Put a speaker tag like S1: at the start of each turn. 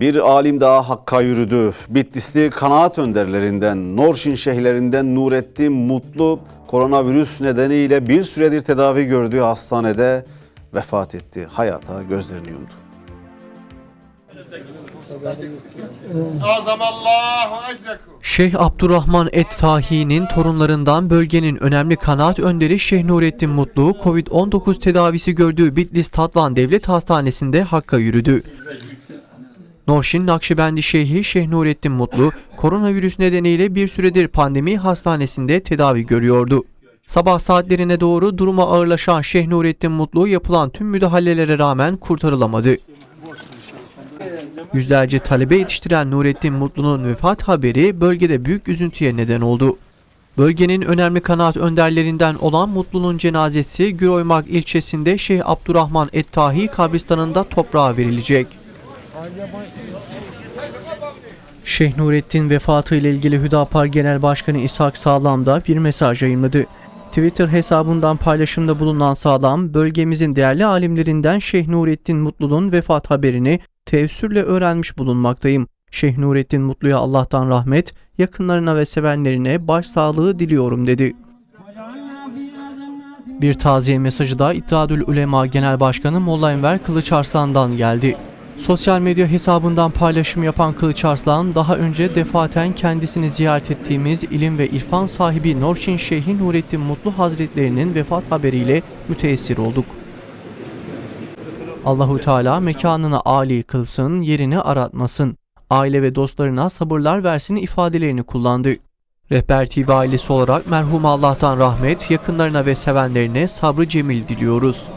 S1: Bir alim daha Hakk'a yürüdü. Bitlisli kanaat önderlerinden, Norşin şeyhlerinden Nurettin Mutlu koronavirüs nedeniyle bir süredir tedavi gördüğü hastanede vefat etti. Hayata gözlerini yumdu.
S2: Şeyh Abdurrahman Et-Tahi'nin torunlarından bölgenin önemli kanaat önderi Şeyh Nurettin Mutlu, Covid-19 tedavisi gördüğü Bitlis Tatvan Devlet Hastanesi'nde Hakk'a yürüdü. Norşin Nakşibendi Şeyhi Şeyh Nurettin Mutlu, koronavirüs nedeniyle bir süredir pandemi hastanesinde tedavi görüyordu. Sabah saatlerine doğru duruma ağırlaşan Şeyh Nurettin Mutlu yapılan tüm müdahalelere rağmen kurtarılamadı. Yüzlerce talebe yetiştiren Nurettin Mutlu'nun vefat haberi bölgede büyük üzüntüye neden oldu. Bölgenin önemli kanaat önderlerinden olan Mutlu'nun cenazesi Güroymak ilçesinde Şeyh Abdurrahman Et-Tahi kabristanında toprağa verilecek. Şeyh Nurettin vefatı ile ilgili Hüdapar Genel Başkanı İshak Sağlam da bir mesaj yayınladı. Twitter hesabından paylaşımda bulunan Sağlam, bölgemizin değerli alimlerinden Şeyh Nurettin Mutlu'nun vefat haberini teessürle öğrenmiş bulunmaktayım. Şeyh Nurettin Mutlu'ya Allah'tan rahmet, yakınlarına ve sevenlerine başsağlığı diliyorum dedi. Bir taziye mesajı da İttihadül Ulema Genel Başkanı Molla Enver Kılıçarslan'dan geldi. Sosyal medya hesabından paylaşım yapan Kılıç Arslan, daha önce defaten kendisini ziyaret ettiğimiz ilim ve irfan sahibi Norşin Şeyhi Nurettin Mutlu Hazretlerinin vefat haberiyle müteessir olduk. Allahu Teala mekanını âli kılsın, yerini aratmasın. Aile ve dostlarına sabırlar versin ifadelerini kullandı. Rehber TV ailesi olarak merhum Allah'tan rahmet, yakınlarına ve sevenlerine sabrı cemil diliyoruz.